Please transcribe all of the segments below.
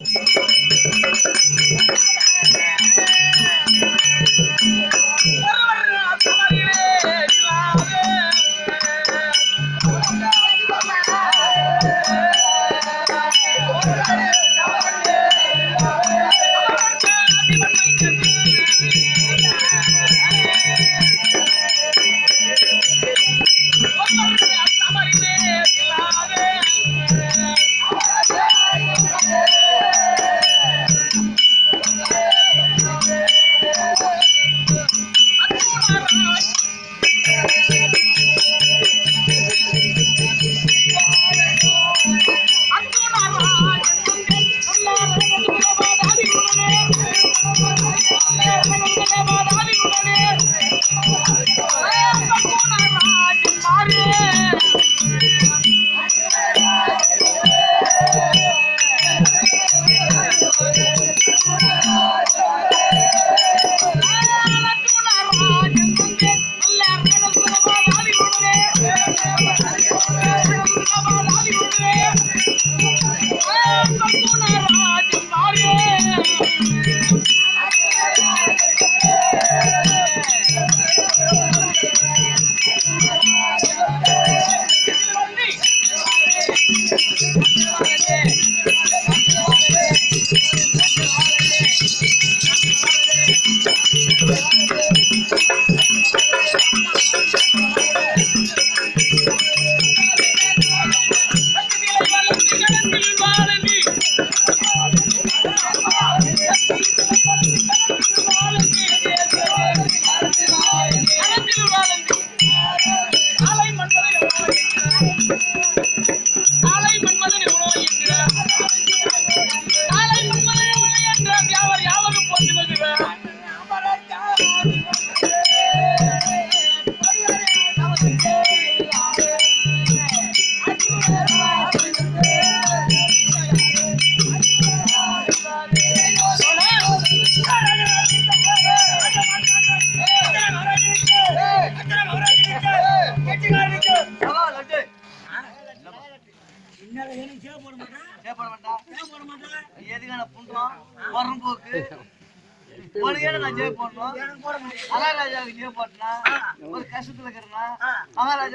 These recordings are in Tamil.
எதுக்கான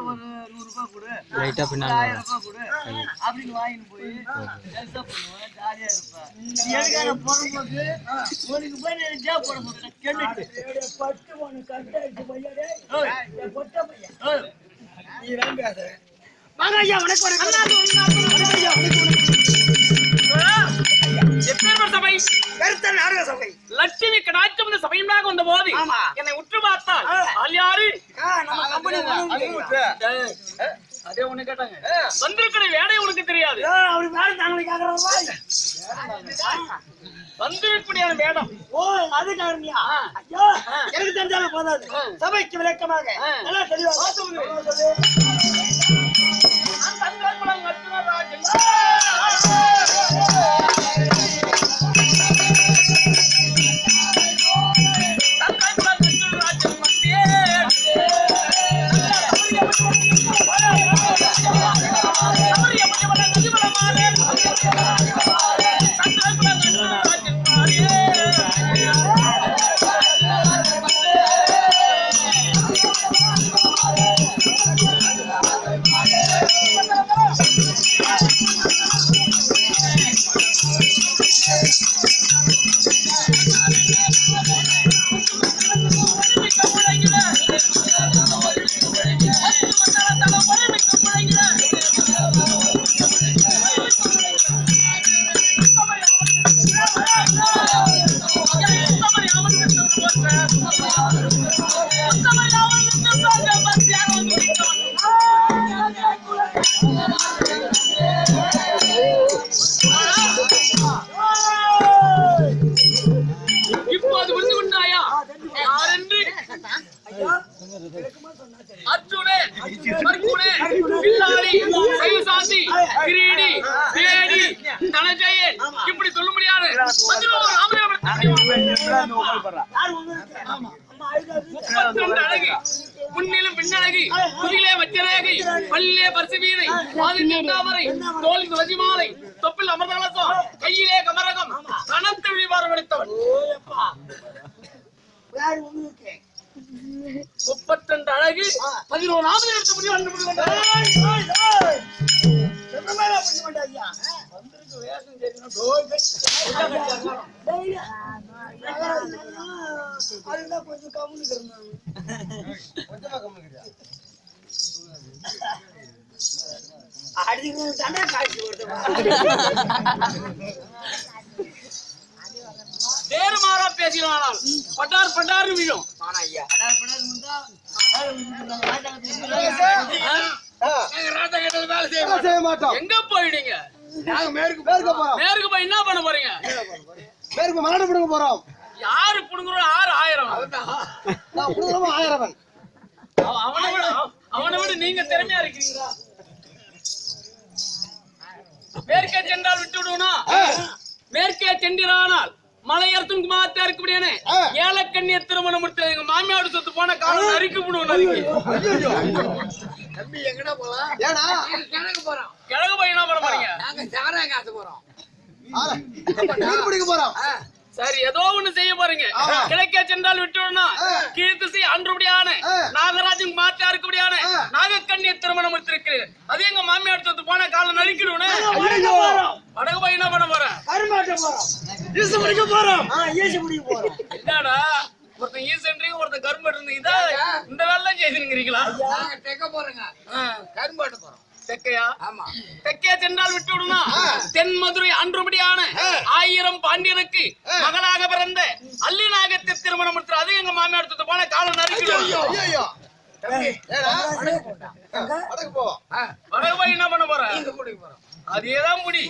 ஒரு நூறு ரூபாய் கொடு. லைட்டா ஒரு பின்னால ஆயிரம் ரூபாய் கொடு. அப்படின்னு வாங்கிட்டு போய் ஜல்சா பண்ணுவேன் ஜாலியா இருப்பேன். நீ எதுக்கான புறம்போக்கு உனக்கு போய் நான் ஜெய போட போறேன்? கேட்டுட்டு ஓய். ஓய். எப்பேற்பட்ட சபை. கருத்த நாடக சபை. லட்சுமி கடாட்சம் இந்த சபையுமாக வந்த போது ஆமா. என்னை உற்று பார்த்தால் யாரு அதே ஒண்ணு கேட்டாங்க. வந்திருக்கிற வேலை உனக்கு தெரியாது. அவரு மேல தாங்களை கேக்குறவா வந்திருக்கூடிய வேடம். ஓ அது காரணியா ஐயோ எனக்கு தெரிஞ்சாலும் போதாது. சபைக்கு விளக்கமாக. நல்லா தெளிவா பல்லிலே பரிசு வீணை. பாதில் செந்தாமரை தோல் துளசி மாலை தொப்பில் அமர்தலசம் கையிலே கமரகம் கனத்து விழிவாரம் எடுத்தவன் யாரு உங்களுக்கு முப்பத்தெண்டு அழகு பதினோராவது எடுத்த முடிவு வந்து முடிவு கொண்டார். ஏய், ஏய், ஏய். சொன்ன மாதிரி அப்படி பண்ண ஐயா. வந்திருக்கு வேஷம் தெரியும். டோய் கை. டேய், அதுதான் கொஞ்சம் கம்முனு வேறு மாறா பேசினானால் பட்டார் பட்டார் விழும். எங்க போயிடுங்க மேற்கு போய் என்ன பண்ண போறீங்க? மேற்கு மலாடு பிடுங்க போறோம். யாரு புடுங்குறோம்? ஆறு ஆயிரம்? ஆயிரவன் அவ- அவனை அவனை விட நீங்க திறமையா இருக்கீங்களா மேற்கே சென்றால் விட்டு விடுவனா மேற்கே சென்றிரானால் மலையர்த்தும் குமாரத்தா இருக்கக்கூடியானே. ஏலக்கண்ணிய திருமணம் முடித்து எங்க மாமியாடு சொத்து போன காலம் நறுக்கி விடுவோம் நறுக்கி ஏன்னா கிழக்கு போய் என்ன பண்ண போறீங்க? ஆள, மீன் பிடிக்க போறோம். சரி ஏதோ ஒண்ணு செய்ய போறீங்க. கிழக்கே சென்றால் விட்டு விடணும் ஆ. கீழ்த்திசை அன்றுபடியான. நாகராஜன் மாத்தா இருக்கக்கூடியான ஆ. நாகக்கண்ணிய திருமணம் முடித்திருக்கிறேன் அது எங்க மாமியார் சொத்து போன காலம் நறுக்கிடுவேன் வடக்கு போய் என்ன பண்ண போறேன் போறோம். ஈசு முடிக்க போறோம். ஆ ஈசு முடிக்க போறோம். என்னடா? ஒருத்தன் ஈசன்றீங்க ஒருத்தன் கரும்பு இருந்தீங்க. இதா இந்த வேலை செய்துங்கிறீங்களா கரும்பாட்டு போறோம். தெக்கையா ஆமா. தெற்கே சென்றால் விட்டு விடணும் தென் மதுரை அன்றுபடியான ஆயிரம் பாண்டியனுக்கு மகனாக பிறந்த அல்லி நாகத்தை திருமணம் முடித்து அது எங்க மாமியார் சொத்து போன காலம் நறுக்கிடுவோம் ஐயோ தம்பி ஏடா வடக்கு போ. வடக்கு போய் என்ன பண்ண போற? இங்க கூட்டிட்டு போறோம். அதேதான் முடி.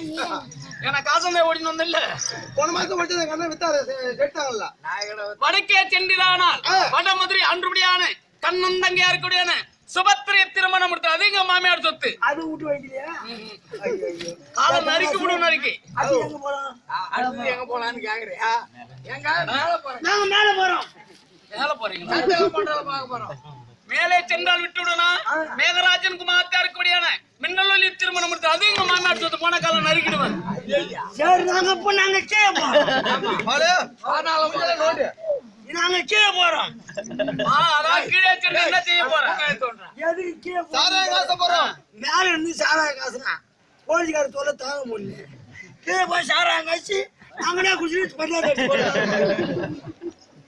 எனக்கு காசந்தே ஓடினு வந்தில்ல போன மாசம் மட்டும் அண்ணன் வித்தாரு கேட்டாங்கல்ல. வடக்கே சென்றிரானால் வடமதுரை அன்றுபடியான கண்ணந்தங்கையா இருக்கக்கூடியான சுபத்திரைய திருமணம் முடித்து அது எங்க மாமியார் சொத்து. அது விட்டு வைக்கலையா காலம் நறுக்கி விடும் நறுக்கி. அது எங்க போறோம் அடுத்து எங்க போலான்னு கேக்குறியா எங்க மேல போறேன். நாங்க மேல போறோம். மேல போறீங்களா? பார்க்க போறோம். மேலே சென்றால் விட்டு விடணும் மேகராஜன் குமார்த்தா இருக்கக்கூடியான மின்னலொலி திருமணம் முடித்து அது எங்க மாமியார் சொத்து போன காலம் நறுக்கிடுவேன் சரி நாங்க இப்ப நாங்க கீழே போறோம். நாங்க கீழே போறோம். ஆ, அதான் கீழே சென்று என்ன செய்ய போறேன் தோன்றேன் எதுக்கு கீழே? சாராய காசை போறோம் மேல இருந்து சாராய காசுனா போலீஸ்கார தொல்லை தாங்க முடியல. கீழே போய் சாராயம் காய்ச்சி நாங்களே குடிச்சு பண்ணா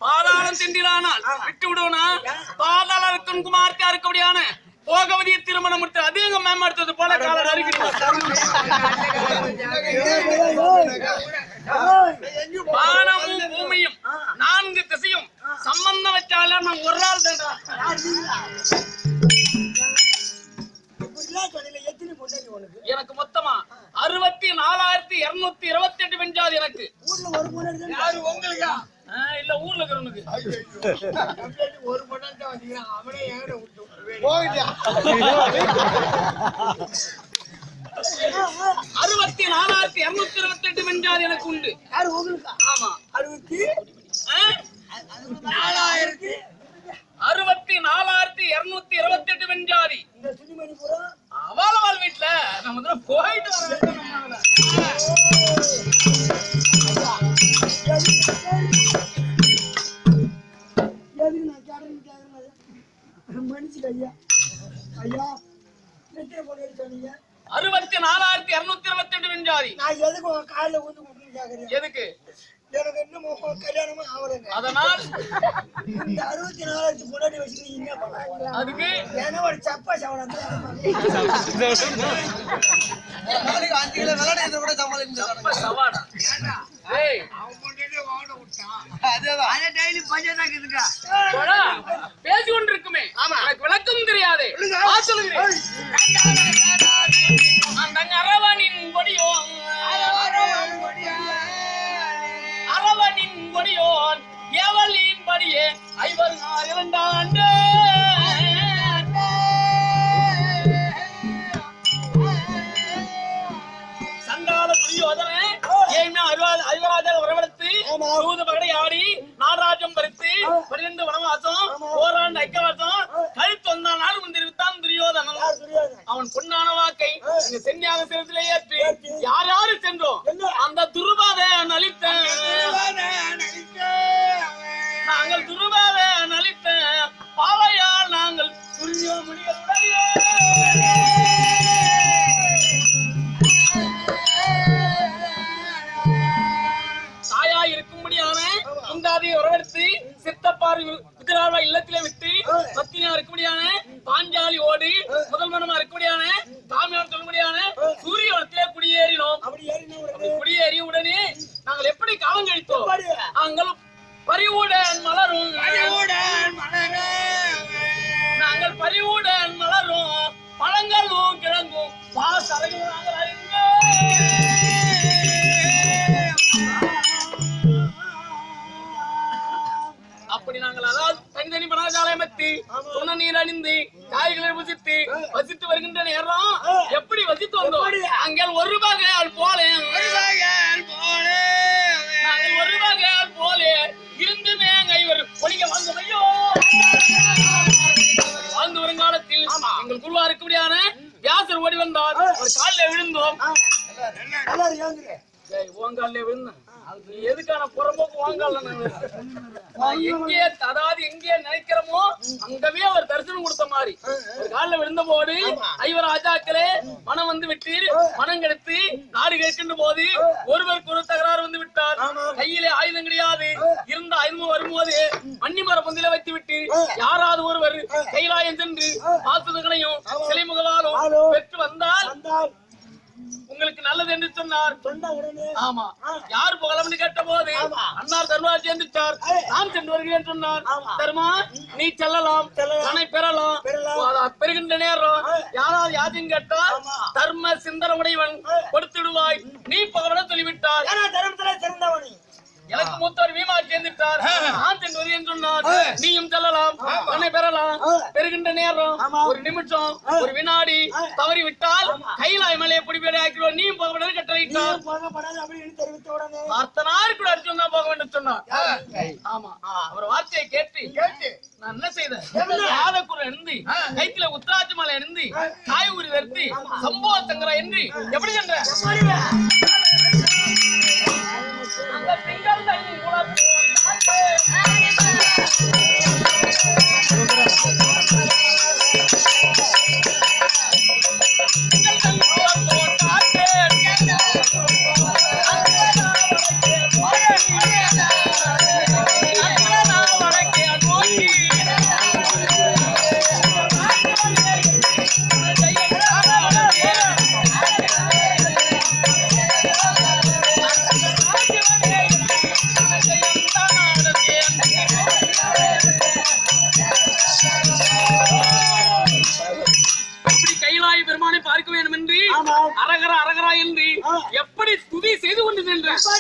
பாதாளம் சென்றிரானால் விட்டு விடுவனா பாதாளத்தின் குமார்த்தா இருக்கக்கூடியான போகவதிய திருமணம் முடித்து அது எங்க மாமியார் சொத்து போன காலம் வானமும் பூமியும் நான்கு திசையும் சம்பந்தம் வச்சால நான் ஒரு நாள் தான்டா. எத்தனை பொண்டாட்டி உனக்கு எனக்கு மொத்தமா அறுபத்தி நாலாயிரத்தி இருநூத்தி இருபத்தி எட்டு வெஞ்சாது எனக்கு. இல்ல ஊர்ல இருக்கிறவனுக்கு. ஒரு வந்தீங்கன்னா அவனே என்கிட்ட விட்டு விடுவேன். போகிட்டியா அறுபத்தி நாலாயிரத்தி இருநூத்தி இருபத்தி எட்டு வெஞ்சாது எனக்கு உண்டு. யாரு உங்களுக்கா? ஆமா. அறுபத்தி? நாலாயிரத்தி? அறுபத்தி நாலாயிரத்தி இருநூத்தி இருபத்தி எட்டு பூரா அவளவாள் வீட்டுல நம்ம போயிட்டு அதனால் இந்த அறுபத்தி நாலாயிரத்தி பொண்டாட்டி வச்சுக்கிட்டு என்ன பண்ண? அதுக்கு ஏன்னா ஒரு சப்பா சவடம் நாளைக்கு அஞ்சு கிலோ விளையாட கூட சமாளிச்சு சவாடா? ஏய். அவன் பொண்டாட்டியை வாங்கிட்டு விட்டான் அதேதான். அதே டெய்லி பஞ்சாயத்து இருக்குதுங்க போடா, பேசி கொண்டிருக்குமே எனக்கு விளக்கம் தெரியாது. வா சொல்லுகிறேன் ஊது பகடை ஆடி நாராஜம் தரித்து பன்னிரண்டு வனவாசம் ஓராண்டு ஐக்கவாசம் கழுத்து வந்தான் நாடு முன் துரியோதனன்? அவன் பொன்னான வாக்கை சென்னியாக சிறத்திலே ஏற்றி. யார் யாரு சித்தப்பாரி விதிராழ்வா இல்லத்திலே விட்டு பத்தினியா இருக்கும்படியான பாஞ்சாலி ஓடி முதல் மனமா இருக்கும்படியான அணிந்து காய்களை புசித்து வசித்து வருகின்ற நேரம். எப்படி வசித்து வந்தோம்? அங்கே ஒரு வகையால் போல. ஒரு வகையால் போல. இருந்துமே ஐவர் ஒளிக வாழ்ந்தமையோ வாழ்ந்து வரும் காலத்தில் எங்கள் குருவா இருக்கும்படியான வியாசர் ஓடி வந்தார். ஒரு காலில் விழுந்தோம். உன் காலில் விழுந்தேன். எதுக்கான புறம்போக்கு வாங்கல நான் எங்கே அதாவது எங்கே ஒரு காலில் விழுந்த போது ஐவர் ராஜாக்களே மனம் வந்து விட்டீர். மனம் கெடுத்து நாடு கேட்கின்ற போது ஒருவருக்கு ஒரு தகராறு வந்து விட்டார். கையிலே ஆயுதம் கிடையாது. இருந்த ஆயுதமும் வரும்போது மன்னிமர பந்தில வைத்து விட்டு யாராவது ஒருவர் கைலாயம் சென்று ஆசுதங்களையும் சிலை முகவாலும் பெற்று வந்தால் உங்களுக்கு நல்லது என்று சொன்னார். சொன்ன உடனே. ஆமா. யார் புகழம்னு கேட்ட போது அன்னார் தர்மராஜ் எந்திரிச்சார் நான் சென்று வருகிறேன் சொன்னார். தர்மா நீ செல்லலாம். தன்னை பெறலாம். பெறுகின்ற நேரம். யாராவது யாரையும் கேட்டா தர்ம சிந்தன உடையவன் கொடுத்துடுவாய். நீ புகழ சொல்லிவிட்டார் தர்மத்துல சிறந்தவனி எனக்கு மூத்தவர் வீமா சேர்ந்துட்டார் நான் சென்று வருகிறேன் சொன்னார். நீயும் செல்லலாம். தன்னை பெறலாம். பெறுகின்ற நேரம் ஒரு நிமிஷம் ஒரு வினாடி தவறி விட்டால் கைலாய மலையை பிடிப்பேடி ஆக்கிறோம் நீயும் கட்டளையிட்டார். போகப்படாது உடனே. அத்தனாரு கூட அடிச்சு வந்தா போக வேண்டும் சொன்னார். ஆமா. அவர் வார்த்தையை கேட்டு கேட்டு. நான் என்ன செய்தேன்? யாதக்குறை இருந்து கைத்துல உத்தராட்சி மலை இருந்து காய்கறி வெறுத்து சம்பவ சங்கரா என்று எப்படி சென்ற? Yeah.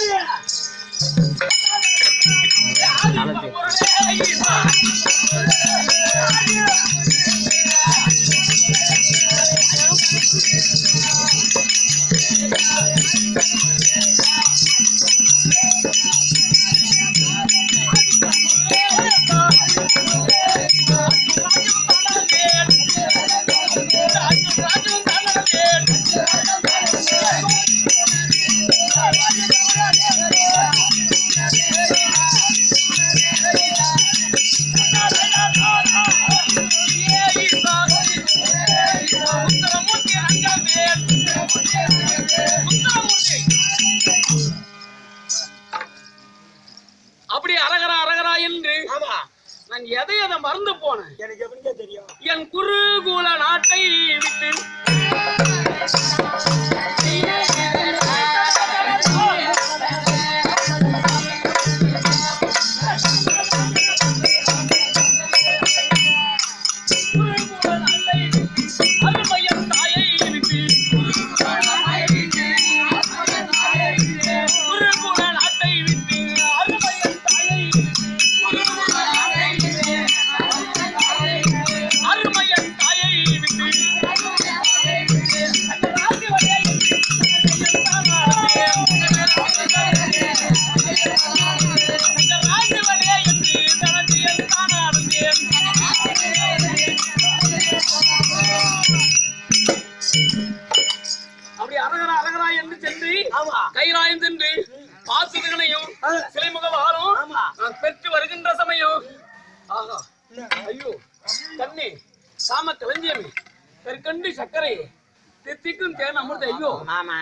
Yeah! குருகுல நாட்டை விட்டு தித்திக்கும் தேன் அமிர்த ஐயோ ஆமா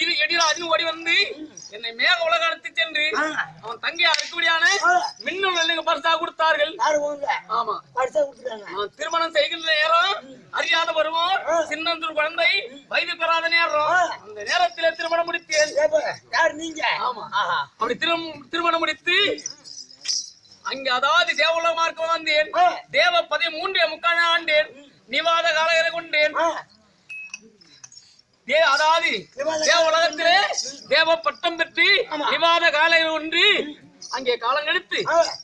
இரு எடிராஜன் ஓடி வந்து என்னை மேக உலக அழைத்து சென்று அவன் தங்கையா இருக்கும்படியான மின்னல் பரிசா கொடுத்தார்கள். ஆமா. திருமணம் செய்கின்ற நேரம் அறியாத பருவம் சின்னந்தூர் குழந்தை வயது பெறாத நேரம். அந்த நேரத்திலே திருமணம் முடித்தேன். யார் நீங்க? ஆமா. அப்படி திரும் திருமணம் முடித்து அங்க அதாவது தேவல மார்க்கம் வந்தேன் தேவ பதவி மூன்றே முக்கால் ஆண்டேன். நிவாத காலகரை கொண்டேன். அதாவது தேவ உலகத்திலே தேவ பட்டம் பெற்று நிவாத காலை ஒன்று அங்கே காலம் கழித்து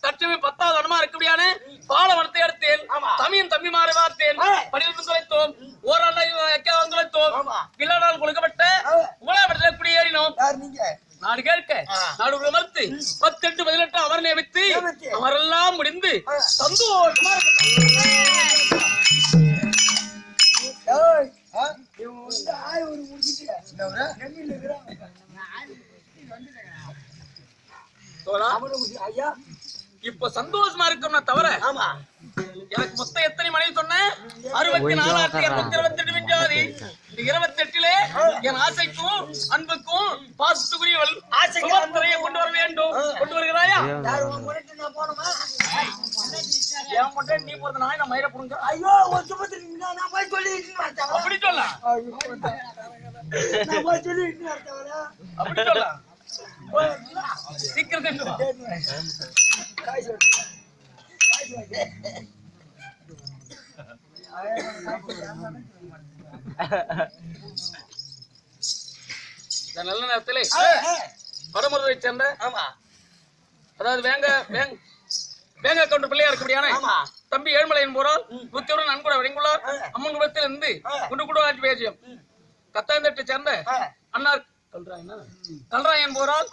தற்சமயம் பத்தாவது அனுமா இருக்கக்கூடியான பாலவனத்தை எடுத்தேன். தமியன் தம்பி மாறி பார்த்தேன். பனிரெண்டு தொலைத்தோம். ஓராண்டு தொலைத்தோம். பிள்ளாடால் கொடுக்கப்பட்ட உலகத்தில் குடியேறினோம். யார் நீங்க? நாடு கேட்க நாடு மறுத்து பத்தெட்டு பதினெட்டு அவர் நியமித்து அவரெல்லாம் முடிந்து சந்தோஷமா இப்ப சந்தோஷமா இருக்கணும் தவிர ஆமா. எனக்கு மொத்தம் எத்தனை மனைவி சொன்னேன்? அறுபத்தி நாலாயிரத்தி இருநூத்தி இருபத்தி எட்டு விஞ்சாதி இந்த இருபத்தி எட்டுல என் ஆசைக்கும் அன்புக்கும் பாசத்துக்குரியவள் ஆசைக்கு கொண்டு வர வேண்டும். கொண்டு வருகிறாயா? என் மட்டும் நீ போறது நாய் நான் மயிர புடுங்க. ஐயோ ஒரு சுபத்திரி நான் போய் சொல்லி அப்படி சொல்ல. நான் போய் சொல்லி அப்படி சொல்ல. சீக்கிரம். காய் நல்ல நேரத்திலே வடமுறை சேர்ந்த ஆமா. அதாவது வேங்க வேங்க வேங்க கவுண்டர் பிள்ளையா இருக்கக்கூடியான ஆமா. தம்பி ஏழ்மலையின் போறால் புத்தியுடன் நன்கூட வழங்குள்ளார் அம்மன் குலத்தில் இருந்து குண்டு குடு ஆட்சி பேசியம். கத்தாந்தட்டை சேர்ந்த அன்னார் கல்ராயன். கல்ராயன் போறால்